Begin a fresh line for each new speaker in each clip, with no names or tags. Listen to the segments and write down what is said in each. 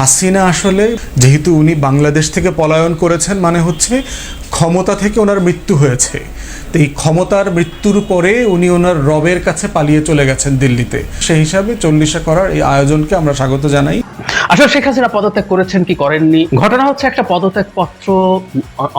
হাসিনা আসলে যেহেতু উনি বাংলাদেশ থেকে পলায়ন করেছেন মানে হচ্ছে ক্ষমতা থেকে ওনার মৃত্যু হয়েছে। তো এই ক্ষমতার মৃত্যুর পরে উনি ওনার রবের কাছে পালিয়ে চলে গেছেন দিল্লিতে। সেই হিসাবে চল্লিশা করার এই আয়োজনকে আমরা স্বাগত জানাই।
আসলে শেখ হাসিনা পদত্যাগ করেছেন কি করেননি? ঘটনা হচ্ছে একটা পদত্যাগ পত্র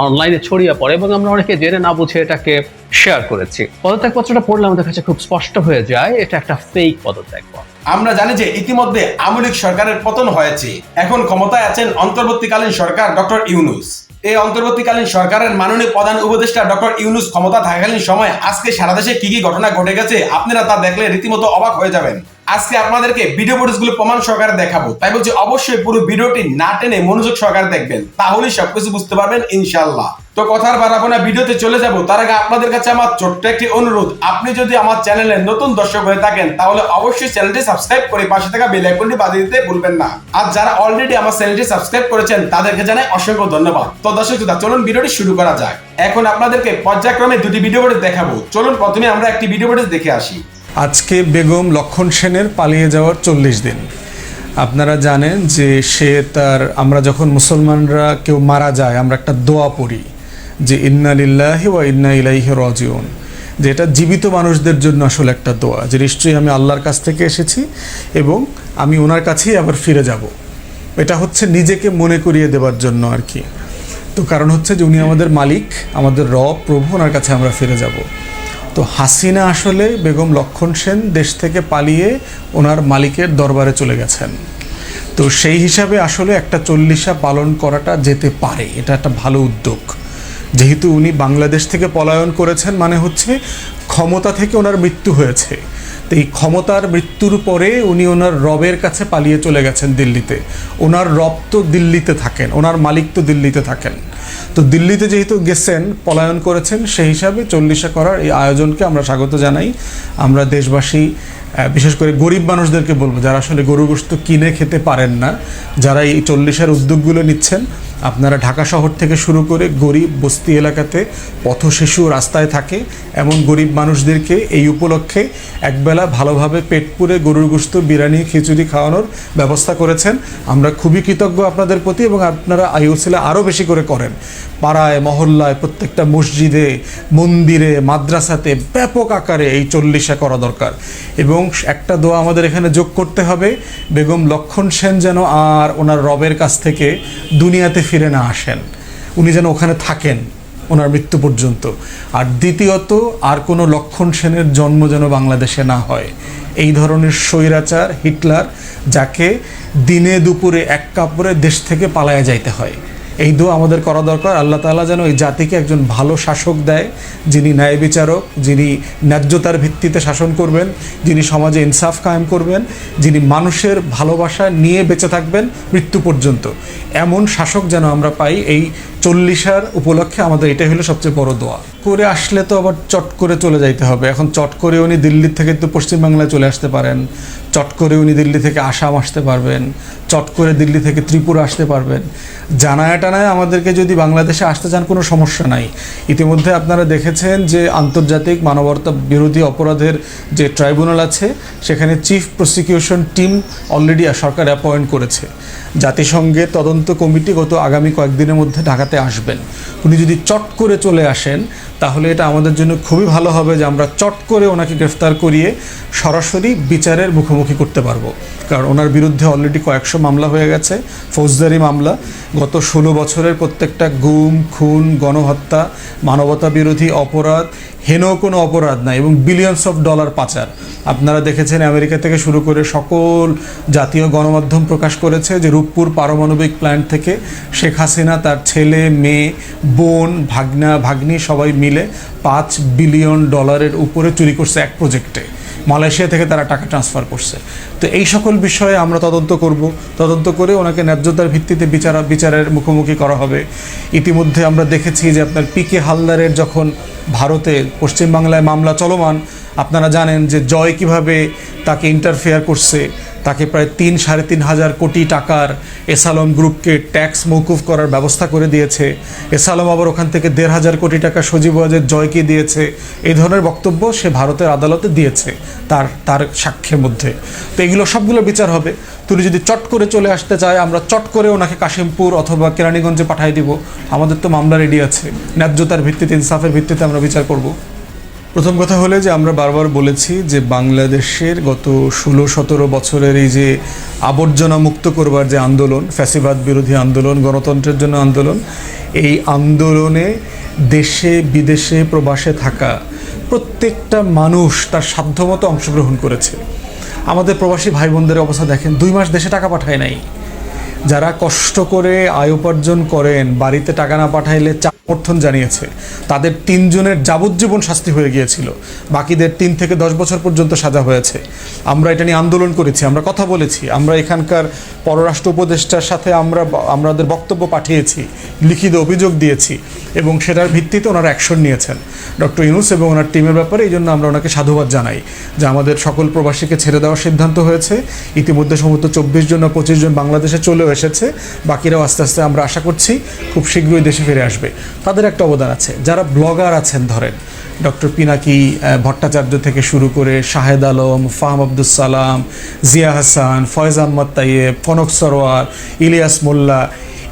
অনলাইনে ছড়িয়ে পড়ে এবং আমরা অনেকে জেনে না বুঝে এটাকে শেয়ার করেছি। পদত্যাগ পত্রটা পড়লে আমাদের কাছে খুব স্পষ্ট হয়ে যায়, এটা একটা ফেক পদত্যাগ পত্র
আমরা জানি যে ইতিমধ্যে আমলিক সরকারের পতন হয়েছে। এখন ক্ষমতায় আছেন অন্তর্বর্তীকালীন সরকার ডক্টর ইউনুস। এই অন্তর্বর্তীকালীন সরকারের মাননীয় প্রধান উপদেষ্টা ডক্টর ইউনুস ক্ষমতা থাকাকালীন সময় আজকে সারা দেশে কি কি ঘটনা ঘটে গেছে আপনারা তা দেখলে রীতিমতো অবাক হয়ে যাবেন। আজকে আপনাদেরকে ভিডিও ফুটেজগুলো প্রমাণ সহকারে দেখাবো। তাই বলছি অবশ্যই পুরো ভিডিওটি না টেনে মনোযোগ সহকারে দেখবেন। তাহলেই সবকিছু বুঝতে পারবেন ইনশাল্লাহ তো কথার বাড়াবো না ভিডিওতে চলে যাব। তার আগে আপনাদের কাছে আমার ছোট্ট একটি অনুরোধ। আপনি যদি আমার চ্যানেলে নতুন দর্শক হয়ে থাকেন তাহলে অবশ্যই চ্যানেলটি সাবস্ক্রাইব করে পাশে থাকা বেল আইকনটি বাজিয়ে দিতে ভুলবেন না। আর যারা অলরেডি আমার চ্যানেলটি সাবস্ক্রাইব করেছেন তাদেরকে জানাই অসংখ্য ধন্যবাদ। তো দর্শক শ্রোতা, চলুন ভিডিওটি শুরু করা যাক। এখন আপনাদেরকে পর্যায়ক্রমে দুটি ভিডিও ফুটেজ দেখাবো। চলুন প্রথমে আমরা একটি ভিডিও ফুটেজ দেখে আসি।
আজকে বেগম লক্ষণ সেনের পালিয়ে যাওয়ার চল্লিশ দিন। আপনারা জানেন যে সে তার আমরা যখন মুসলমানরা কেউ মারা যায় আমরা একটা দোয়া পড়ি। যে ইন্না লিল্লাহি ওয়া ইন্না ইলাইহি রাজিউন। যে এটা জীবিত মানুষদের জন্য আসলে একটা দোয়া, যে নিশ্চয়ই আমি আল্লাহর কাছ থেকে এসেছি এবং আমি ওনার কাছেই আবার ফিরে যাব। এটা হচ্ছে নিজেকে মনে করিয়ে দেওয়ার জন্য আর কি। তো কারণ হচ্ছে যে উনি আমাদের মালিক, আমাদের রব, প্রভু, ওনার কাছে আমরা ফিরে যাব। তো হাসিনা আসলে বেগম লক্ষণ সেন দেশ থেকে পালিয়ে ওনার মালিকের দরবারে চলে গেছেন। তো সেই হিসাবে আসলে একটা চল্লিশা পালন করাটা যেতে পারে, এটা একটা ভালো উদ্যোগ। যেহেতু উনি বাংলাদেশ থেকে পলায়ন করেছেন মানে হচ্ছে ক্ষমতা থেকে ওনার মৃত্যু হয়েছে। তো এই ক্ষমতার মৃত্যুর পরে উনি ওনার রবের কাছে পালিয়ে চলে গেছেন দিল্লিতে। ওনার রব তো দিল্লিতে থাকেন, ওনার মালিক তো দিল্লিতে থাকেন। তো দিল্লিতে যেহেতু গেছেন, পলায়ন করেছেন, সেই হিসাবে চল্লিশা করার এই আয়োজনকে আমরা স্বাগত জানাই। আমরা দেশবাসী বিশেষ করে গরিব মানুষদেরকে বলব, যারা আসলে গরু গোস্ত কিনে খেতে পারেন না, যারা এই চল্লিশের উদ্যোগগুলো নিচ্ছেন আপনারা ঢাকা শহর থেকে শুরু করে গরিব বস্তি এলাকাতে পথ শিশু রাস্তায় থাকে। এমন গরিব মানুষদেরকে এই উপলক্ষে একবেলা ভালোভাবে পেট পুরে গরুর গোস্ত বিরিয়ানি, খিচুড়ি খাওয়ানোর ব্যবস্থা করেছেন। আমরা খুবই কৃতজ্ঞ আপনাদের প্রতি এবং আপনারা আইওসিলে আরও বেশি করে করেন। পাড়ায়, মহল্লায়, প্রত্যেকটা মসজিদে, মন্দিরে, মাদ্রাসাতে ব্যাপক আকারে এই চল্লিশা করা দরকার। এবং একটা দোয়া আমাদের এখানে যোগ করতে হবে। বেগম লক্ষণ সেন যেন আর ওনার রবের কাছ থেকে দুনিয়াতে ফিরে না আসেন। উনি যেন ওখানে থাকেন, ওনার মৃত্যু পর্যন্ত। আর দ্বিতীয়ত, আর কোনো লক্ষণ সেনের জন্ম যেন বাংলাদেশে না হয়। এই ধরনের স্বৈরাচার হিটলার, যাকে দিনে দুপুরে এক কাপড়ে দেশ থেকে পালায়া যাইতে হয়। এই দোয়া আমাদের করা দরকার। আল্লাহ তালা যেন এই জাতিকে একজন ভালো শাসক দেয়, যিনি ন্যায় বিচারক, যিনি ন্যায্যতার ভিত্তিতে শাসন করবেন, যিনি সমাজে ইনসাফ কায়েম করবেন, যিনি মানুষের ভালোবাসা নিয়ে বেঁচে থাকবেন মৃত্যু পর্যন্ত। এমন শাসক যেন আমরা পাই, এই চল্লিশার উপলক্ষে আমাদের এটাই হলো সবচেয়ে বড় দোয়া। করে আসলে তো আবার চট করে চলে যাইতে হবে। এখন চট করে উনি দিল্লি থেকে তো পশ্চিমবাংলায় চলে আসতে পারেন। চট করে উনি দিল্লি থেকে আসাম আসতে পারবেন। চট করে দিল্লি থেকে ত্রিপুরা আসতে পারবেন। জানায় টানায় আমাদেরকে যদি বাংলাদেশে আসতে চান কোনো সমস্যা নাই। ইতিমধ্যে আপনারা দেখেছেন যে আন্তর্জাতিক মানবতা বিরোধী অপরাধের যে ট্রাইব্যুনাল আছে, সেখানে চিফ প্রসিকিউশন টিম অলরেডি সরকার অ্যাপয়েন্ট করেছে। জাতিসংঘের তদন্ত কমিটি গত আগামী কয়েকদিনের মধ্যে ঢাকাতে আসবেন। উনি যদি চট করে চলে আসেন তাহলে এটা আমাদের জন্য খুবই ভালো হবে যে আমরা চট করে ওনাকে গ্রেফতার করিয়ে সরাসরি বিচারের মুখোমুখি করতে পারব। কারণ ওনার বিরুদ্ধে অলরেডি কয়েকশো মামলা হয়ে গেছে, ফৌজদারি মামলা। গত ষোলো বছরের প্রত্যেকটা গুম, খুন, গণহত্যা, মানবতা বিরোধী অপরাধ হেন কোনো অপরাধ নাই এবং বিলিয়নস অফ ডলার পাচার। আপনারা দেখেছেন আমেরিকা থেকে শুরু করে সকল জাতীয় গণমাধ্যম প্রকাশ করেছে যে রূপপুর পারমাণবিক প্ল্যান্ট থেকে শেখ হাসিনা তার ছেলে, মেয়ে, বোন, ভাগনা, ভাগ্নি সবাই মিলে পাঁচ বিলিয়ন ডলারের উপরে চুরি করছে এক প্রজেক্টে মালয়েশিয়া থেকে তারা টাকা ট্রান্সফার করছে। তো এই সকল বিষয়ে আমরা তদন্ত করব। তদন্ত করে ওনাকে ন্যায্যতার ভিত্তিতে বিচার, বিচারের মুখোমুখি করা হবে। ইতিমধ্যে আমরা দেখেছি যে আপনার পি কে হালদারের যখন ভারতে পশ্চিমবাংলায় মামলা চলমান, আপনারা জানেন যে জয় কীভাবে তাকে ইন্টারফেয়ার করছে তাকে প্রায় তিন সাড়ে তিন হাজার কোটি টাকার এসালম গ্রুপকে ট্যাক্স মৌকুফ করার ব্যবস্থা করে দিয়েছে। এসালম আবার ওখান থেকে দেড় হাজার কোটি টাকা সজীব ওয়াজের জয়কে দিয়েছে। এই ধরনের বক্তব্য সে ভারতের আদালতে দিয়েছে তার তার সাক্ষ্যের মধ্যে। তো এগুলো সবগুলো বিচার হবে। তুমি যদি চট করে চলে আসতে চায়, আমরা চট করে ওনাকে কাশিমপুর অথবা কেরানীগঞ্জে পাঠিয়ে দিব। আমাদের তো মামলা রেডি আছে। ন্যায্যতার ভিত্তিতে, ইনসাফের ভিত্তিতে আমরা বিচার করব। প্রথম কথা হলে যে আমরা বারবার বলেছি যে বাংলাদেশের গত ষোলো, সতেরো বছরের এই যে আবর্জনা মুক্ত করবার যে আন্দোলন, ফ্যাসিবাদ বিরোধী আন্দোলন, গণতন্ত্রের জন্য আন্দোলন, এই আন্দোলনে দেশে, বিদেশে প্রবাসে থাকা প্রত্যেকটা মানুষ তার সাধ্যমতো অংশগ্রহণ করেছে। আমাদের প্রবাসী ভাই বোনদের অবস্থা দেখেন, দুই মাস দেশে টাকা পাঠায় নাই। যারা কষ্ট করে আয় উপার্জন করেন, বাড়িতে টাকা না পাঠাইলে চা সমর্থন জানিয়েছে। তাদের তিনজনের যাবজ্জীবন শাস্তি হয়ে গিয়েছিল। বাকিদের তিন থেকে দশ বছর পর্যন্ত সাজা হয়েছে। আমরা এটা নিয়ে আন্দোলন করেছি, আমরা কথা বলেছি, আমরা এখানকার পররাষ্ট্র উপদেষ্টার সাথে আমরা আমাদের বক্তব্য পাঠিয়েছি, লিখিত অভিযোগ দিয়েছি। এবং সেটার ভিত্তিতে ওনারা অ্যাকশন নিয়েছেন। ডক্টর ইউনুস এবং ওনার টিমের ব্যাপারে এই জন্য আমরা ওনাকে সাধুবাদ জানাই যে আমাদের সকল প্রবাসীকে ছেড়ে দেওয়ার সিদ্ধান্ত হয়েছে। ইতিমধ্যে সম্ভবত চব্বিশ জন না পঁচিশ জন বাংলাদেশে চলেও এসেছে। বাকিরাও আস্তে আস্তে আমরা আশা করছি খুব শীঘ্রই দেশে ফিরে আসবে। তাদের একটা অবদান আছে। যারা ব্লগার আছেন ধরেন ডক্টর পিনাকি ভট্টাচার্য থেকে শুরু করে শাহেদ আলম, ফাহম আব্দুল সালাম, জিয়া হাসান, ফয়েজ আহমদ তাইয়েব কনক সরোয়ার, ইলিয়াস মোল্লা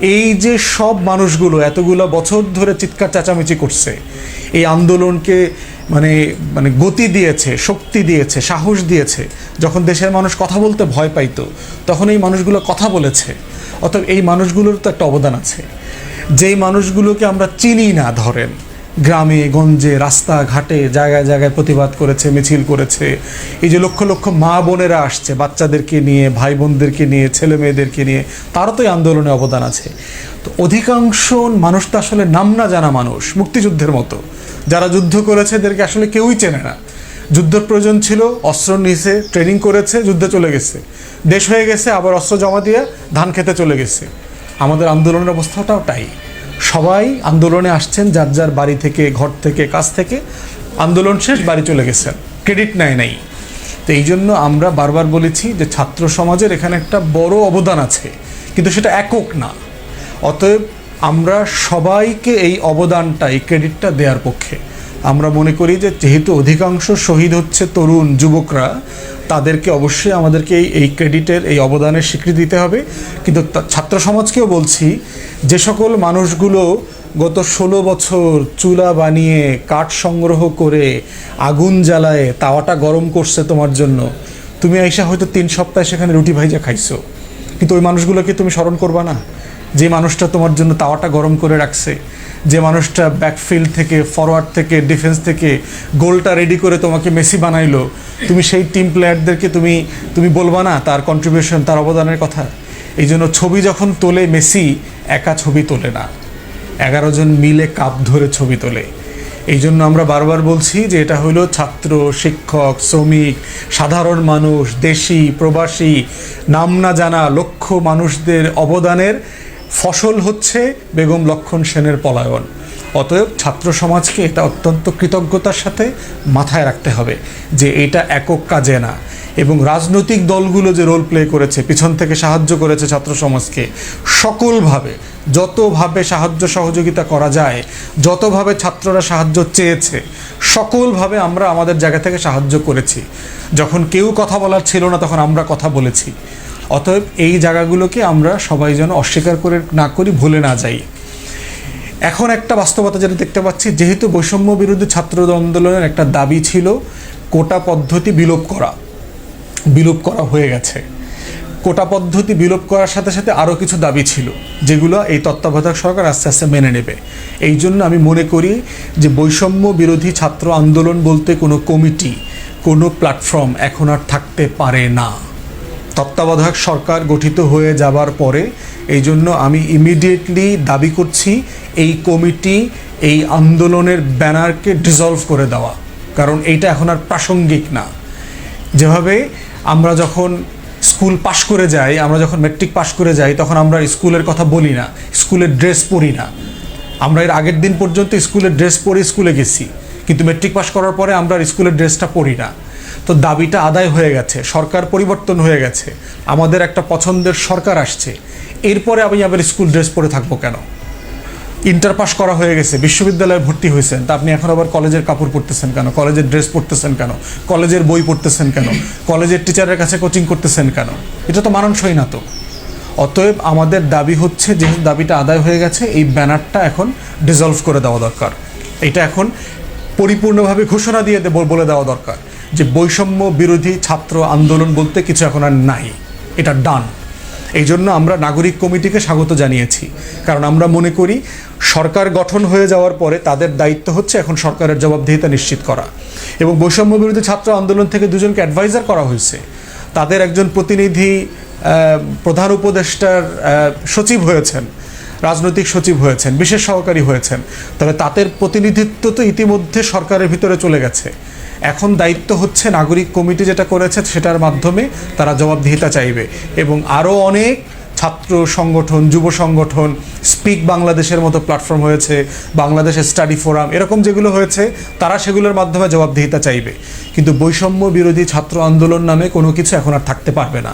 এই যে সব মানুষগুলো এতগুলো বছর ধরে চিৎকার চেঁচামেচি করছে, এই আন্দোলনকে মানে মানে গতি দিয়েছে, শক্তি দিয়েছে, সাহস দিয়েছে, যখন দেশের মানুষ কথা বলতে ভয় পাইতো, তখন এই মানুষগুলো কথা বলেছে, অতএব এই মানুষগুলোর তো একটা অবদান আছে। যেই মানুষগুলোকে আমরা চিনি না ধরেন গ্রামে, গঞ্জে রাস্তাঘাটে জায়গায় জায়গায় প্রতিবাদ করেছে, মিছিল করেছে। এই যে লক্ষ লক্ষ মা বোনেরা আসছে, বাচ্চাদেরকে নিয়ে ভাই বোনদেরকে নিয়ে, ছেলে মেয়েদেরকে নিয়ে, তারও তো এই আন্দোলনে অবদান আছে। তো অধিকাংশ মানুষ তো আসলে নাম না জানা মানুষ, মুক্তিযুদ্ধের মতো। যারা যুদ্ধ করেছে, এদেরকে আসলে কেউই চেনে না। যুদ্ধের প্রয়োজন ছিল, অস্ত্র নিয়েছে ট্রেনিং করেছে, যুদ্ধে চলে গেছে। দেশ হয়ে গেছে, আবার অস্ত্র জমা দিয়ে ধান খেতে চলে গেছে। আমাদের আন্দোলনের অবস্থাটাও তাই। সবাই আন্দোলনে আসছেন, যার যার বাড়ি থেকে, ঘর থেকে, কাজ থেকে। আন্দোলন শেষ, বাড়ি চলে গেছেন। ক্রেডিট নেয় নাই। তো এই জন্য আমরা বারবার বলেছি যে ছাত্র সমাজের এখানে একটা বড় অবদান আছে। কিন্তু সেটা একক না। অতএব আমরা সবাইকে এই অবদানটা, এই ক্রেডিটটা দেওয়ার পক্ষে। আমরা মনে করি যে যেহেতু অধিকাংশ শহীদ হচ্ছে তরুণ যুবকরা তাদেরকে অবশ্যই আমাদেরকে এই ক্রেডিটের এই অবদানের স্বীকৃতি দিতে হবে। কিন্তু ছাত্র সমাজকেও বলছি, যে সকল মানুষগুলো গত ষোলো বছর চুলা বানিয়ে কাঠ সংগ্রহ করে আগুন জ্বালায় তাওয়াটা গরম করছে তোমার জন্য, তুমি আইসা হয়তো তিন সপ্তাহে সেখানে রুটি ভাইজা খাইছো। কিন্তু ওই মানুষগুলোকে তুমি স্মরণ করবা না, যে মানুষটা তোমার জন্য তাওয়াটা গরম করে রাখছে। যে মানুষটা ব্যাকফিল্ড থেকে ফরওয়ার্ড থেকে ডিফেন্স থেকে গোলটা রেডি করে তোমাকে মেসি বানাইলো, তুমি সেই টিম প্লেয়ারদেরকে তুমি তুমি বলবা না তার কন্ট্রিবিউশন তার অবদানের কথা? এই জন্য ছবি যখন তোলে, মেসি একা ছবি তোলে না। এগারো জন মিলে কাপ ধরে ছবি তোলে। এই জন্য আমরা বারবার বলছি যে এটা হলো ছাত্র, শিক্ষক, শ্রমিক, সাধারণ মানুষ, দেশি, প্রবাসী, নাম না জানা লক্ষ মানুষদের অবদানের ফসল হচ্ছে বেগম লক্ষণ সেনের পলায়ন। অতএব ছাত্র সমাজকে এটা অত্যন্ত কৃতজ্ঞতার সাথে মাথায় রাখতে হবে যে এটা একক কাজে না। এবং রাজনৈতিক দলগুলো যে রোল প্লে করেছে, পিছন থেকে সাহায্য করেছে ছাত্র সমাজকে, সকলভাবে, যতভাবে সাহায্য সহযোগিতা করা যায়, যতভাবে ছাত্ররা সাহায্য চেয়েছে, সকলভাবে আমরা আমাদের জায়গা থেকে সাহায্য করেছি। যখন কেউ কথা বলার ছিল না, তখন আমরা কথা বলেছি। অতএব এই জায়গাগুলোকে আমরা সবাই যেন অস্বীকার করে না করি, ভুলে না যাই। এখন একটা বাস্তবতা যেটা দেখতে পাচ্ছি, যেহেতু বৈষম্য বিরোধী ছাত্র আন্দোলনের একটা দাবি ছিল, কোটা পদ্ধতি বিলোপ করা বিলোপ করা হয়ে গেছে। কোটা পদ্ধতি বিলোপ করার সাথে সাথে আরও কিছু দাবি ছিল, যেগুলো এই তত্ত্বাবধায়ক সরকার আস্তে আস্তে মেনে নেবে। এই জন্য আমি মনে করি যে বৈষম্য বিরোধী ছাত্র আন্দোলন বলতে কোনো কমিটি, কোনো প্ল্যাটফর্ম এখন আর থাকতে পারে না। তত্ত্বাবধায়ক সরকার গঠিত হয়ে যাবার পরে, এই জন্য আমি ইমিডিয়েটলি দাবি করছি এই কমিটি এই আন্দোলনের ব্যানারকে ডিসলভ করে দেওয়া। কারণ এইটা এখন আর প্রাসঙ্গিক না। যেভাবে আমরা যখন স্কুল পাশ করে যাই, আমরা যখন মেট্রিক পাশ করে যাই, তখন আমরা স্কুলের কথা বলি না, স্কুলের ড্রেস পরি না। আমরা এর আগের দিন পর্যন্ত স্কুলের ড্রেস পরে স্কুলে গেছি। কিন্তু মেট্রিক পাশ করার পরে আমরা স্কুলের ড্রেসটা পরি না। তো দাবিটা আদায় হয়ে গেছে, সরকার পরিবর্তন হয়ে গেছে, আমাদের একটা পছন্দের সরকার আসছে, এরপরে আমি আবার স্কুল ড্রেস পরে থাকব কেন? ইন্টার পাস করা হয়ে গেছে, বিশ্ববিদ্যালয়ে ভর্তি হয়েছেন, তা আপনি এখন আবার কলেজের কাপড় পরতেছেন কেন? কলেজের ড্রেস পরতেছেন কেন? কলেজের বই পড়তেছেন কেন? কলেজের টিচারের কাছে কোচিং করতেছেন কেন? এটা তো মানানসই না তো। অতএব আমাদের দাবি হচ্ছে, যেহেতু দাবিটা আদায় হয়ে গেছে, এই ব্যানারটা এখন ডিজলভ করে দেওয়া দরকার। এটা এখন পরিপূর্ণভাবে ঘোষণা দিয়ে বলে দেওয়া দরকার। যে বৈষম্য বিরোধী ছাত্র আন্দোলন বলতে কিছু এখন আর নাই। এটা ডান। এই জন্য আমরা নাগরিক কমিটিকে স্বাগত জানিয়েছি। কারণ আমরা মনে করি, সরকার গঠন হয়ে যাওয়ার পরে তাদের দায়িত্ব হচ্ছে এখন সরকারের জবাবদিহিতা নিশ্চিত করা। এবং বৈষম্য বিরোধী ছাত্র আন্দোলন থেকে দুজনকে অ্যাডভাইজার করা হয়েছে। তাদের একজন প্রতিনিধি প্রধান উপদেষ্টার সচিব হয়েছেন, রাজনৈতিক সচিব হয়েছেন, বিশেষ সহকারী হয়েছেন। তবে তাদের প্রতিনিধিত্ব তো ইতিমধ্যে সরকারের ভিতরে চলে গেছে। এখন দায়িত্ব হচ্ছে নাগরিক কমিটি যেটা করেছে সেটার মাধ্যমে তারা জবাবদিহিতা চাইবে। এবং আরও অনেক ছাত্র সংগঠন, যুব সংগঠন স্পিক বাংলাদেশের মতো প্ল্যাটফর্ম হয়েছে বাংলাদেশের স্টাডি ফোরাম এরকম যেগুলো হয়েছে, তারা সেগুলোর মাধ্যমে জবাবদিহিতা চাইবে। কিন্তু বৈষম্য বিরোধী ছাত্র আন্দোলন নামে কোনো কিছু এখন আর থাকতে পারবে না।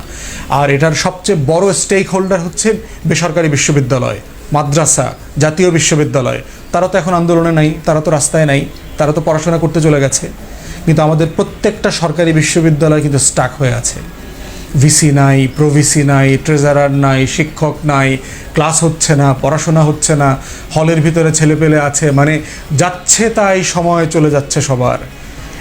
আর এটার সবচেয়ে বড় স্টেক হোল্ডার হচ্ছে বেসরকারি বিশ্ববিদ্যালয়, মাদ্রাসা, জাতীয় বিশ্ববিদ্যালয়। তারা তো এখন আন্দোলনে নাই, তারা তো রাস্তায় নাই, তারা তো পড়াশোনা করতে চলে গেছে। কিন্তু আমাদের প্রত্যেকটা সরকারি বিশ্ববিদ্যালয় কিন্তু স্টাক হয়ে আছে। ভিসি নাই প্রভিসি নাই ট্রেজারার নাই, শিক্ষক নাই ক্লাস হচ্ছে না, পড়াশোনা হচ্ছে না হলের ভিতরে ছেলেপেলে আছে মানে যাচ্ছে তাই সময় চলে যাচ্ছে সবার।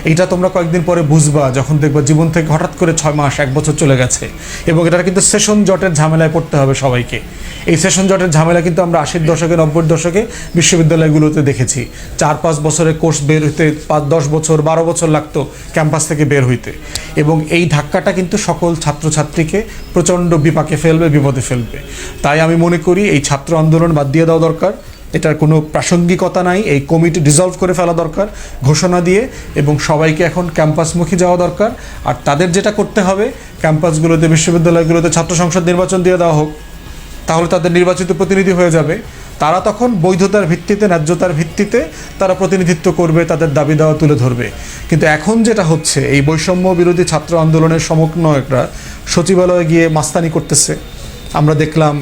এইটা তোমরা কয়েকদিন পরে বুঝবা, যখন দেখবা জীবন থেকে হঠাৎ করে ছয় মাস, এক বছর চলে গেছে। এবং এটা কিন্তু সেশন জটের ঝামেলায় পড়তে হবে সবাইকে। এই সেশন জটের ঝামেলা কিন্তু আমরা আশির দশকে নব্বই দশকে বিশ্ববিদ্যালয়গুলোতে দেখেছি। চার, পাঁচ বছরের কোর্স বের হইতে পাঁচ, দশ বছর, বারো বছর লাগতো ক্যাম্পাস থেকে বের হইতে। এবং এই ধাক্কাটা কিন্তু সকল ছাত্রছাত্রীকে প্রচণ্ড বিপাকে ফেলবে, বিপদে ফেলবে। তাই আমি মনে করি এই ছাত্র আন্দোলন বাদ দিয়ে দেওয়া দরকার। এটার কোনো প্রাসঙ্গিকতা নাই, এই কমিটি ডিসলভ করে ফেলা দরকার, ঘোষণা দিয়ে, এবং সবাইকে এখন ক্যাম্পাসমুখী যাওয়া দরকার। আর তাদের যেটা করতে হবে, ক্যাম্পাসগুলোতে, বিশ্ববিদ্যালয়গুলোতে ছাত্র সংসদ নির্বাচন দিয়ে দেওয়া হোক, তাহলে তাদের নির্বাচিত প্রতিনিধি হয়ে যাবে। তারা তখন বৈধতার ভিত্তিতে, ন্যায্যতার ভিত্তিতে তারা প্রতিনিধিত্ব করবে, তাদের দাবি দেওয়া তুলে ধরবে। কিন্তু এখন যেটা হচ্ছে, এই বৈষম্য বিরোধী ছাত্র আন্দোলনের সমন্বয়করা সচিবালয়ে গিয়ে মাস্তানি করতেছে। আমরা দেখলাম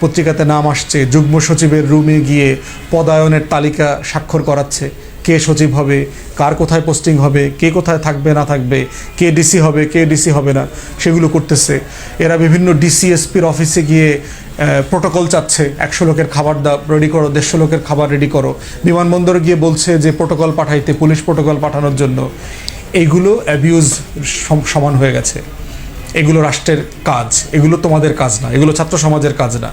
পত্রিকাতে নাম আসছে, যুগ্ম সচিবের রুমে গিয়ে পদায়নের তালিকা স্বাক্ষর করাচ্ছে। কে সচিব হবে, কার কোথায় পোস্টিং হবে, কে কোথায় থাকবে, না থাকবে, কে ডিসি হবে, কে ডিসি হবে না, সেগুলো করতেছে। এরা বিভিন্ন ডিসিএসপির অফিসে গিয়ে প্রোটোকল চাচ্ছে, একশো লোকের খাবার দাও, রেডি করো, দেড়শো লোকের খাবার রেডি করো। বিমানবন্দরে গিয়ে বলছে যে, প্রোটোকল পাঠাইতে, পুলিশ প্রোটোকল পাঠানোর জন্য। এইগুলো অ্যাবিউজ সমান হয়ে গেছে। এগুলো রাষ্ট্রের কাজ, এগুলো তোমাদের কাজ না, এগুলো ছাত্র সমাজের কাজ না।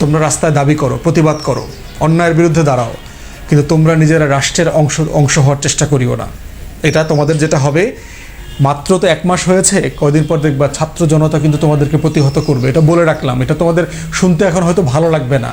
তোমরা রাস্তায় দাবি করো, প্রতিবাদ করো, অন্যায়ের বিরুদ্ধে দাঁড়াও, কিন্তু তোমরা নিজেরা রাষ্ট্রের অংশ অংশ হওয়ার চেষ্টা করিও না। এটা তোমাদের যেটা হবে, মাত্র তো এক মাস হয়েছে, কয়দিন পর দেখবা ছাত্র জনতা কিন্তু তোমাদেরকে প্রতিহত করবে। এটা বলে রাখলাম, এটা তোমাদের শুনতে এখন হয়তো ভালো লাগবে না।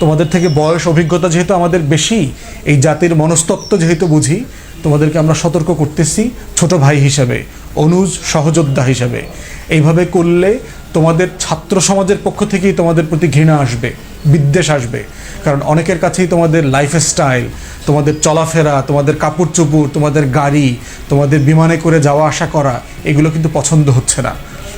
তোমাদের থেকে বয়স, অভিজ্ঞতা যেহেতু আমাদের বেশি, এই জাতির মনস্তত্ত্ব যেহেতু বুঝি, তোমাদেরকে আমরা সতর্ক করতেছি ছোট ভাই হিসাবে। অনুজ সহযোদ্ধা হিসাবে। এইভাবে করলে তোমাদের ছাত্র সমাজের পক্ষ থেকেই তোমাদের প্রতি ঘৃণা আসবে, বিদ্বেষ আসবে। কারণ অনেকের কাছেই তোমাদের লাইফ স্টাইল তোমাদের চলাফেরা, তোমাদের কাপড় চোপড় তোমাদের গাড়ি, তোমাদের বিমানে করে যাওয়া, আসা করা, এগুলো কিন্তু পছন্দ হচ্ছে না।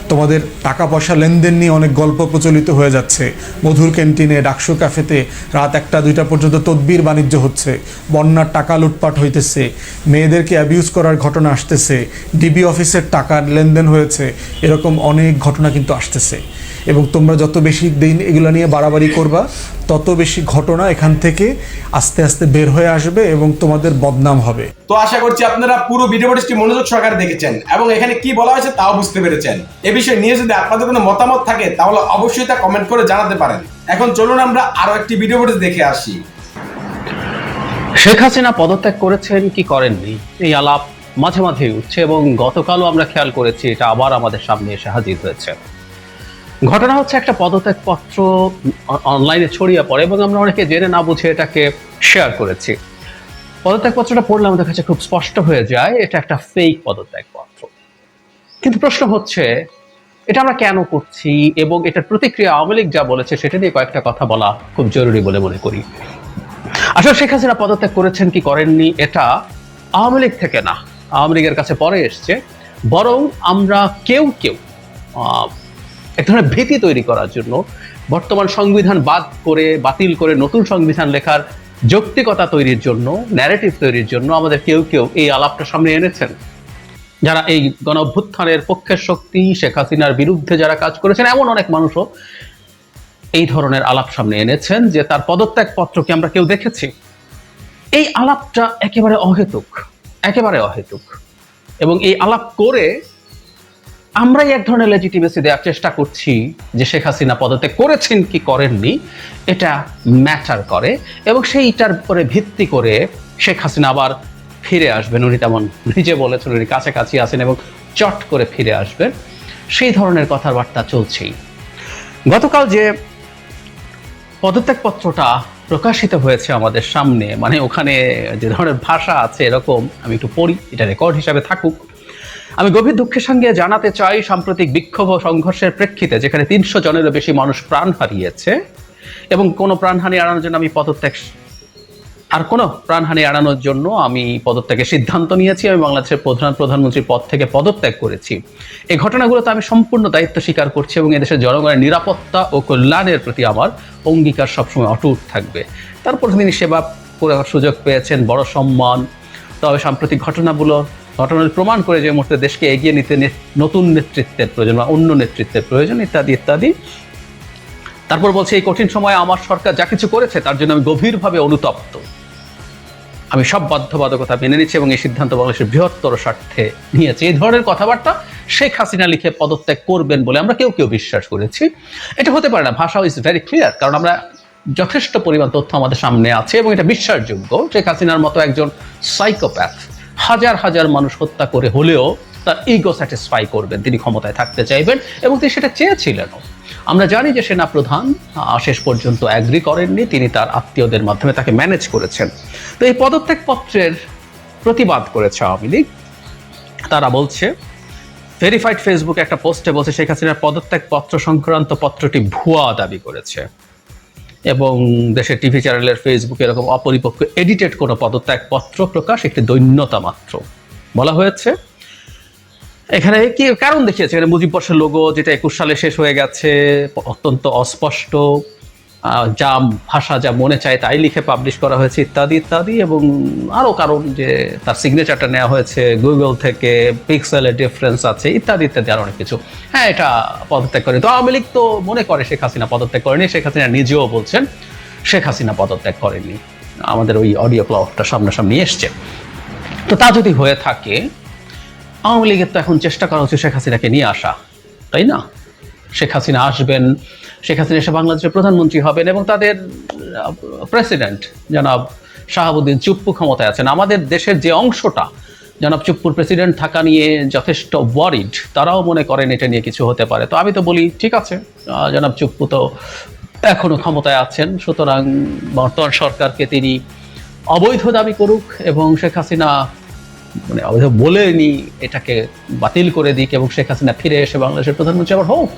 তোমাদের টাকা পয়সা লেনদেন নিয়ে অনেক গল্প প্রচলিত হয়ে যাচ্ছে। মধুর ক্যান্টিনে, ডাকসু ক্যাফেতে রাত একটা, দুইটা পর্যন্ত তদবির বাণিজ্য হচ্ছে। বন্যার টাকা লুটপাট হইতেছে। মেয়েদেরকে অ্যাবিউজ করার ঘটনা আসতেছে। ডিবি অফিসের টাকার লেনদেন হয়েছে। এরকম অনেক ঘটনা কিন্তু আসতেছে। এবং তোমরা যত বেশি দিন এগুলো নিয়ে বাড়াবাড়ি করবা, তত বেশি ঘটনা এখান থেকে আস্তে আস্তে বের হয়ে আসবে এবং তোমাদের বদনাম হবে।
তো আশা করছি আপনারা পুরো ভিডিও ফুটেজটি মনোযোগ সহকারে দেখেছেন এবং এখানে কি বলা হয়েছে তাও বুঝতে পেরেছেন। বিষয়ে নিয়ে যদি আপনাদের কোনো মতামত থাকে, তাহলে অবশ্যই তা কমেন্ট করে জানাতে পারেন। এখন চলুন আমরা আরও একটি ভিডিও ফুটেজ দেখে আসি।
শেখ হাসিনা পদত্যাগ করেছেন, কি করেননি? এই আলাপ মাঝে মাঝে উঠছে এবং গতকালও আমরা খেয়াল করেছি, এটা আবার আমাদের সামনে এসে হাজির হয়েছে। ঘটনা হচ্ছে একটা পদত্যাগ পত্র অনলাইনে ছড়িয়ে পড়ে এবং আমরা অনেকে জেনে না বুঝে এটাকে শেয়ার করেছি। পদত্যাগ পত্রটা পড়লে আমাদের কাছে খুব স্পষ্ট হয়ে যায়, এটা একটা ফেক পদত্যাগ পত্র কিন্তু প্রশ্ন হচ্ছে এটা আমরা কেন করছি এবং এটার প্রতিক্রিয়া আওয়ামী লীগ যা বলেছে সেটা নিয়ে কয়েকটা কথা বলা খুব জরুরি বলে মনে করি। আসলে শেখ হাসিনা পদত্যাগ করেছেন কি করেননি এটা আওয়ামী লীগ থেকে না। আওয়ামী লীগের কাছে পরে এসছে। বরং আমরা কেউ কেউ এক ধরনের ভীতি তৈরি করার জন্য বর্তমান সংবিধান বাদ করে, বাতিল করে নতুন সংবিধান লেখার যৌক্তিকতা তৈরির জন্য ন্যারেটিভ তৈরির জন্য আমাদের কেউ কেউ এই আলাপটা সামনে এনেছেন। যারা এই গণ অভ্যুত্থানের পক্ষের শক্তি, শেখ হাসিনার বিরুদ্ধে যারা কাজ করেছেন, এমন অনেক মানুষও এই ধরনের আলাপ সামনে এনেছেন যে তার পদত্যাগ পত্রকে আমরা কেউ দেখেছি। এই আলাপটা একেবারে অহেতুক একেবারে অহেতুক। এবং এই আলাপ করে আমরাই এক ধরনের লেজিটিমেসি দেওয়ার চেষ্টা করছি যে শেখ হাসিনা পদত্যাগ করেছেন কি করেননি, এটা ম্যাটার করে। এবং সেইটার উপরে ভিত্তি করে শেখ হাসিনা আবার ফিরে আসবেন উনি তেমন নিজে বলেছেন উনি কাছাকাছি আছেন এবং চট করে ফিরে আসবেন। সেই ধরনের কথাবার্তা চলছেই। গতকাল যে পদত্যাগপত্রটা প্রকাশিত হয়েছে আমাদের সামনে মানে ওখানে যে ধরনের ভাষা আছে এরকম, আমি একটু পড়ি, এটা রেকর্ড হিসাবে থাকুক। আমি গভীর দুঃখের সঙ্গে জানাতে চাই সাম্প্রতিক বিক্ষোভ ও সংঘর্ষের প্রেক্ষিতে, যেখানে তিনশো জনেরও বেশি মানুষ প্রাণ হারিয়েছে এবং কোনো প্রাণহানি এড়ানোর জন্য আমি পদত্যাগ আর কোনো প্রাণহানি এড়ানোর জন্য আমি পদত্যাগের সিদ্ধান্ত নিয়েছি, আমি বাংলাদেশের প্রধান প্রধানমন্ত্রীর পদ থেকে পদত্যাগ করেছি। এই ঘটনাগুলোতে আমি সম্পূর্ণ দায়িত্ব স্বীকার করছি এবং এদেশের জনগণের নিরাপত্তা ও কল্যাণের প্রতি আমার অঙ্গীকার সবসময় অটুট থাকবে। তারপর তিনি সেবা করার সুযোগ পেয়েছেন, বড় সম্মান, তবে সাম্প্রতিক ঘটনাগুলো ঘটনার প্রমাণ করে যে মুহূর্তে দেশকে এগিয়ে নিতে নতুন নেতৃত্বের প্রয়োজন বা অন্য নেতৃত্বের প্রয়োজন ইত্যাদি ইত্যাদি। তারপর বলছে, এই কঠিন সময়ে আমার সরকার যা কিছু করেছে, তার জন্য আমি গভীরভাবে অনুতপ্ত। আমি সব বাধ্যবাধকতা মেনে নিচ্ছি এবং এই সিদ্ধান্ত বাংলাদেশের বৃহত্তর স্বার্থে নিয়েছে। এই ধরনের কথাবার্তা শেখ হাসিনা লিখে পদত্যাগ করবেন বলে আমরা কেউ কেউ বিশ্বাস করেছি। এটা হতে পারে না, ভাষাও ইজ ভেরি ক্লিয়ার কারণ আমরা যথেষ্ট পরিমাণ তথ্য আমাদের সামনে আছে এবং এটা বিশ্বাসযোগ্য। শেখ হাসিনার মতো একজন সাইকোপ্যাথ হাজার হাজার মানুষ হত্যা করে হলেও তার ইগো স্যাটিসফাই করবেন, তিনি ক্ষমতায় থাকতে চাইবেন এবং তিনি সেটা চেয়েছিলেনও। আমরা জানি যে সেনা প্রধান শেষ পর্যন্ত অ্যাগ্রি করেননি। তিনি তার আত্মীয়দের মাধ্যমে তাকে ম্যানেজ করেছেন। তো এই পদত্যাগ পত্রের প্রতিবাদ করেছে আওয়ামী লীগ। তারা বলছে ভেরিফাইড ফেসবুকে একটা পোস্টে বলছে, শেখ হাসিনার পদত্যাগ পত্র সংক্রান্ত পত্রটি ভুয়া দাবি করেছে। এবং দেশের টিভি চ্যানেলের ফেসবুকে এরকম অপরিপক্ক এডিটেড কোনো পদত্যাগ পত্র প্রকাশ, একটি দৈন্যতা মাত্র। বলা হয়েছে এখানে কি কারণ দেখিয়েছে? এখানে মুজিব বর্ষের লোগো যেটা একুশ সালে শেষ হয়ে গেছে, অত্যন্ত অস্পষ্ট যা ভাষা, যা মনে চায় তাই লিখে পাবলিশ করা হয়েছে, ইত্যাদি ইত্যাদি এবং আরও কারণ যে তার সিগনেচারটা নেওয়া হয়েছে গুগল থেকে পিক্সেলের ডিফারেন্স আছে, ইত্যাদি ইত্যাদি আর অনেক কিছু। হ্যাঁ এটা পদত্যাগ করেনি। তো আওয়ামী লীগ তো মনে করে শেখ হাসিনা পদত্যাগ করেনি, শেখ হাসিনা নিজেও বলছেন শেখ হাসিনা পদত্যাগ করেনি আমাদের ওই অডিও ক্লাউডটা সামনাসামনি এসছে। তো তা যদি হয়ে থাকে আওয়ামী লীগের তো এখন চেষ্টা করা হচ্ছে শেখ হাসিনাকে নিয়ে আসা, তাই না? শেখ হাসিনা আসবেন, শেখ হাসিনা এসে বাংলাদেশের প্রধানমন্ত্রী হবেন এবং তাদের প্রেসিডেন্ট জনাব শাহাবুদ্দিন চুপ্পু ক্ষমতায় আছেন। আমাদের দেশের যে অংশটা, জনাব চুপ্পুর প্রেসিডেন্ট থাকা নিয়ে যথেষ্ট ওয়ারিড তারাও মনে করেন এটা নিয়ে কিছু হতে পারে। তো আমি তো বলি, ঠিক আছে জনাব চুপ্পু তো এখনও ক্ষমতায় আছেন, সুতরাং বর্তমান সরকারকে তিনি অবৈধ দাবি করুক এবং শেখ হাসিনা মানে অবৈধ বলেনি এটাকে বাতিল করে দিক এবং শেখ হাসিনা ফিরে এসে বাংলাদেশের প্রধানমন্ত্রী আবার হোক।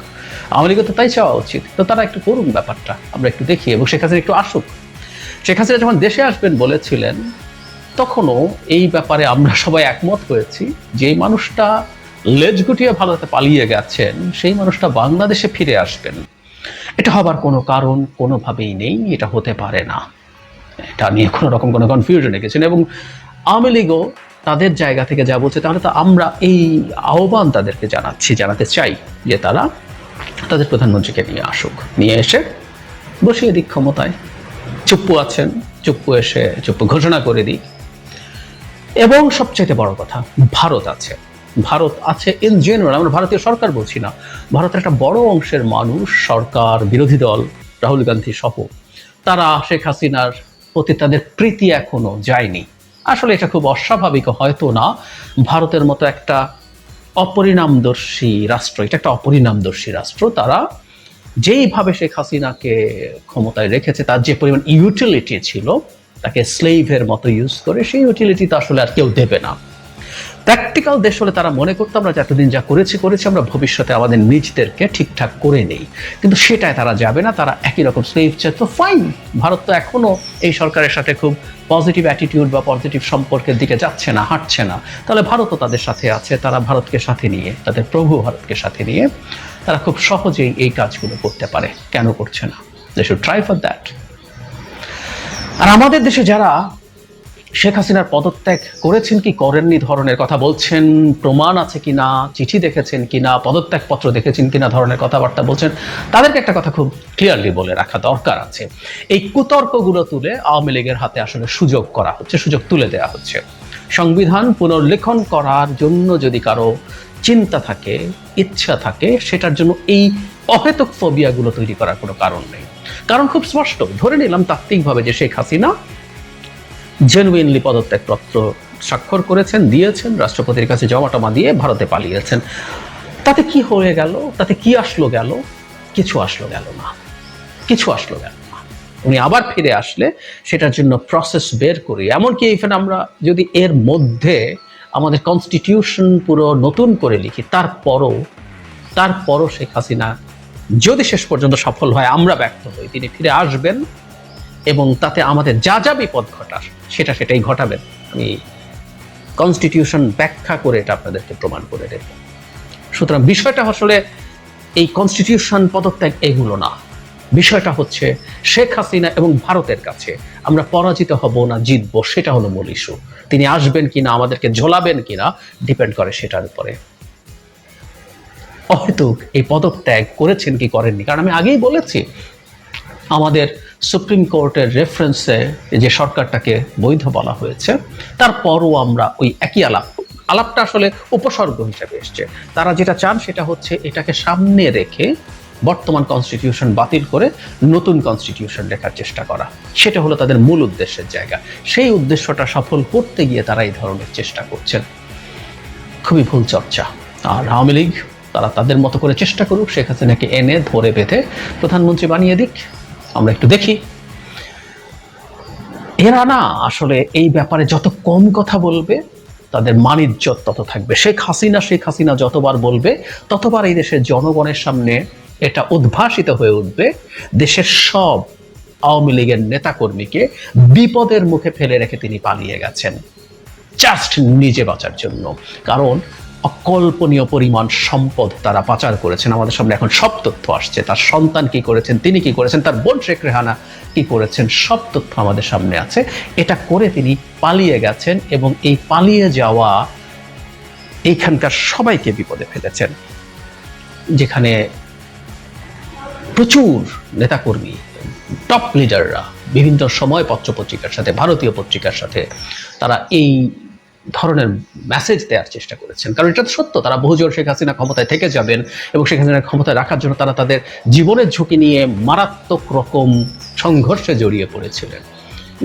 আওয়ামী তো তাই চাওয়া উচিত। তো তারা একটু করুন ব্যাপারটা, আমরা একটু দেখি এবং শেখ হাসিনা একটু আসুক। শেখ হাসিনা যখন দেশে আসবেন বলেছিলেন, তখনও এই ব্যাপারে আমরা সবাই একমত হয়েছি যে মানুষটা লেজ গুটিয়ে ভারতে পালিয়ে গেছেন, সেই মানুষটা বাংলাদেশে ফিরে আসবেন। এটা হবার কোনো কারণ কোনোভাবেই নেই, এটা হতে পারে না। এটা নিয়ে কোনো রকম কোনো কনফিউশনে গেছেন এবং আওয়ামী লীগও তাদের জায়গা থেকে যা বলছে, তাহলে তো আমরা এই আহ্বান তাদেরকে জানাচ্ছি, জানাতে চাই যে তারা তাদের প্রধানমন্ত্রীকে নিয়ে আসুক, নিয়ে এসে বসিয়ে দিক ক্ষমতায়। চুপ্পু আছেন, চুপ্পু এসে, চুপ্পু ঘোষণা করে দিক। এবং সবচাইতে বড় কথা, ভারত আছে। ভারত আছে ইন জেনারেল আমরা ভারতীয় সরকার বলছি না। ভারতের একটা বড় অংশের মানুষ সরকার, বিরোধী দল, রাহুল গান্ধী সহ তারা শেখ হাসিনার প্রতি তাদের প্রীতি এখনও যায়নি। আসলে এটা খুব অস্বাভাবিক, হয়তো না। ভারতের মতো একটা অপরিণামদর্শী রাষ্ট্র, এটা একটা অপরিণামদর্শী রাষ্ট্র, তারা যেইভাবে শেখ হাসিনাকে ক্ষমতায় রেখেছে, তার যে পরিমাণ ইউটিলিটি ছিল, তাকে স্লেভের মতো ইউজ করে, সেই ইউটিলিটি তো আসলে আর কেউ দেবে না। প্র্যাকটিক্যাল দেশ হলে তারা মনে করতো, আমরা এতদিন যা করেছি করেছি, আমরা ভবিষ্যতে আমাদের নিজদেরকে ঠিকঠাক করে নেই। কিন্তু সেটাই তারা যাবে না, তারা একই রকম স্লেভ তো ফাইন ভারত তো এখনও এই সরকারের সাথে খুব পজিটিভ অ্যাটিটিউড বা পজিটিভ সম্পর্কের দিকে যাচ্ছে না, হাঁটছে না। তাহলে ভারতও তাদের সাথে আছে, তারা ভারতকে সাথে নিয়ে, তাদের প্রভু ভারতকে সাথে নিয়ে, তারা খুব সহজেই এই কাজগুলো করতে পারে। কেন করছে না? They should try for that আর আমাদের দেশে যারা শেখ হাসিনার পদত্যাগ করেছেন কি করেননি ধরনের কথা বলছেন? প্রমাণ আছে কিনা? চিঠি দেখেছেন কিনা? পদত্যাগপত্র দেখেছেন কিনা ধরনের কথাবার্তা বলছেন? তাদেরকে একটা কথা খুব ক্লিয়ারলি বলে রাখা দরকার আছে। এই কুতর্কগুলো তুলে আওয়ামী লীগের হাতে আসলে সুযোগ করা হচ্ছে, সুযোগ তুলে দেওয়া হচ্ছে। সংবিধান পুনর্লেখন করার জন্য যদি কারও চিন্তা থাকে, ইচ্ছা থাকে, সেটার জন্য এই অহেতুক ফোবিয়াগুলো তৈরি করার কোনো কারণ নেই। কারণ খুব স্পষ্ট, ধরে নিলাম তাত্ত্বিকভাবে যে শেখ হাসিনা জেনুইনলি পদত্যাগপত্র স্বাক্ষর করেছেন, দিয়েছেন, রাষ্ট্রপতির কাছে জমা টমা দিয়ে ভারতে পালিয়েছেন। তাতে কি হয়ে গেল? তাতে কি আসলো গেল? কিছু আসলো গেল না। কিছু আসলো গেল না। উনি আবার ফিরে আসলে সেটার জন্য প্রসেস বের করি। এমনকি ইভেন আমরা যদি এর মধ্যে আমাদের কনস্টিটিউশন পুরো নতুন করে লিখি, তারপরও তারপরও শেখ হাসিনা যদি শেষ পর্যন্ত সফল হয়, আমরা ব্যর্থ হই। তিনি ফিরে আসবেন এবং তাতে আমাদের যা যা বিপদ ঘটার সেটা সেটাই ঘটাবেন। আমি কনস্টিটিউশন ব্যাখ্যা করে এটা আপনাদেরকে প্রমাণ করে দেব। সুতরাং বিষয়টা আসলে এই কনস্টিটিউশন পদত্যাগ এগুলো না। বিষয়টা হচ্ছে শেখ হাসিনা এবং ভারতের কাছে আমরা পরাজিত হব না, জিতবো, সেটা হলো মূল ইস্যু তিনি আসবেন কিনা, আমাদেরকে ঝোলাবেন কিনা ডিপেন্ড করে সেটার উপরে। অহেতুক এই পদত্যাগ করেছেন কি করেননি? কারণ আমি আগেই বলেছি আমাদের সুপ্রিম কোর্টের রেফারেন্সে যে সরকারটাকে বৈধ বলা হয়েছে, তারপরও আমরা ওই একই আলাপ আলাপটা আসলে উপসর্গ হিসেবে এসছে। তারা যেটা চান সেটা হচ্ছে এটাকে সামনে রেখে বর্তমান কনস্টিটিউশন বাতিল করে নতুন কনস্টিটিউশন লেখার চেষ্টা করা। সেটা হলো তাদের মূল উদ্দেশ্যের জায়গা। সেই উদ্দেশ্যটা সফল করতে গিয়ে তারা এই ধরনের চেষ্টা করছেন। খুবই ভুল চর্চা। আর আওয়ামী লীগ, তারা তাদের মতো করে চেষ্টা করুক, শেখ হাসিনাকে এনে ধরে বেঁধে প্রধানমন্ত্রী বানিয়ে দিক। আমরা একটু দেখি। এরা না আসলে এই ব্যাপারে যত কম কথা বলবে, তাদের মানিজ্যত তত থাকবে। শেখ হাসিনা শেখ হাসিনা যতবার বলবে, ততবার এই দেশের জনগণের সামনে এটা উদ্ভাসিত হয়ে উঠবে। দেশের সব আওয়ামী লীগের নেতাকর্মীকে বিপদের মুখে ফেলে রেখে তিনি পালিয়ে গেছেন। জাস্ট নিজে বাঁচার জন্য। কারণ অকল্পনীয় পরিমাণ সম্পদ তারা পাচার করেছেন। আমাদের সামনে এখন সব তথ্য আসছে। তার সন্তান কি করেছেন, তিনি কি করেছেন, তার বোন শেখ রেহানা কি করেছেন, সব তথ্য আমাদের সামনে আছে। এটা করে তিনি পালিয়ে গেছেন এবং এই পালিয়ে যাওয়া এইখানকার সবাইকে বিপদে ফেলেছেন। যেখানে প্রচুর নেতাকর্মী টপ লিডাররা বিভিন্ন সময় পত্র পত্রিকার সাথে, ভারতীয় পত্রিকার সাথে তারা এই ধরনের মেসেজ দেওয়ার চেষ্টা করেছেন। কারণ এটা তো সত্য, তারা বহুজোর শেখ হাসিনা ক্ষমতায় থেকে যাবেন এবং শেখ হাসিনা ক্ষমতায় রাখার জন্য তারা তাদের জীবনের ঝুঁকি নিয়ে মারাত্মক রকম সংঘর্ষে জড়িয়ে পড়েছিলেন।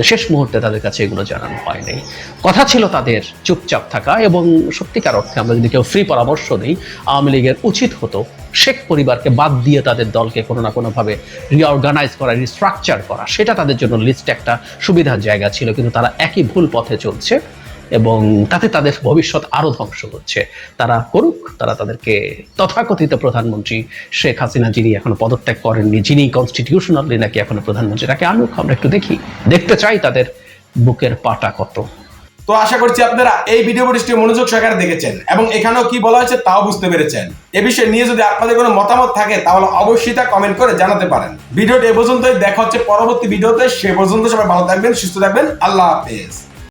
শেষ মুহূর্তে তাদের কাছে এগুলো জানানো হয়নি। কথা ছিল তাদের চুপচাপ থাকা এবং সত্যিকার অর্থে আমরা যদি কেউ ফ্রি পরামর্শ দিই আওয়ামী লীগের উচিত হতো শেখ পরিবারকে বাদ দিয়ে তাদের দলকে কোনো না কোনোভাবে রিঅর্গানাইজ করা রিস্ট্রাকচার করা। সেটা তাদের জন্য লিস্ট একটা সুবিধার জায়গা ছিল, কিন্তু তারা একই ভুল পথে চলছে। এবং তাতে তাদের ভবিষ্যৎ আরও ধ্বংস হচ্ছে। তারা করুক, তারা তাদেরকে তথাকথিত প্রধানমন্ত্রী শেখ হাসিনা যিনি এখনও পদত্যাগ করেননি, যিনি কনস্টিটিউশনালি নাকি এখনও প্রধানমন্ত্রী, তাকে আনুক আমরা একটু দেখি, দেখতে চাই তাদের বুকের পাটা কত।
তো আশা করছি আপনারা এই ভিডিও ফুটেজটি মনোযোগ সহকারে দেখেছেন এবং এখানেও কি বলা হয়েছে তাও বুঝতে পেরেছেন। এ বিষয়ে নিয়ে যদি আপনাদের কোনো মতামত থাকে, তাহলে অবশ্যই তা কমেন্ট করে জানাতে পারেন। ভিডিওটি এ পর্যন্তই, দেখা হচ্ছে পরবর্তী ভিডিওতে, সে পর্যন্ত সবাই ভালো থাকবেন, সুস্থ থাকবেন, আল্লাহ হাফেজ।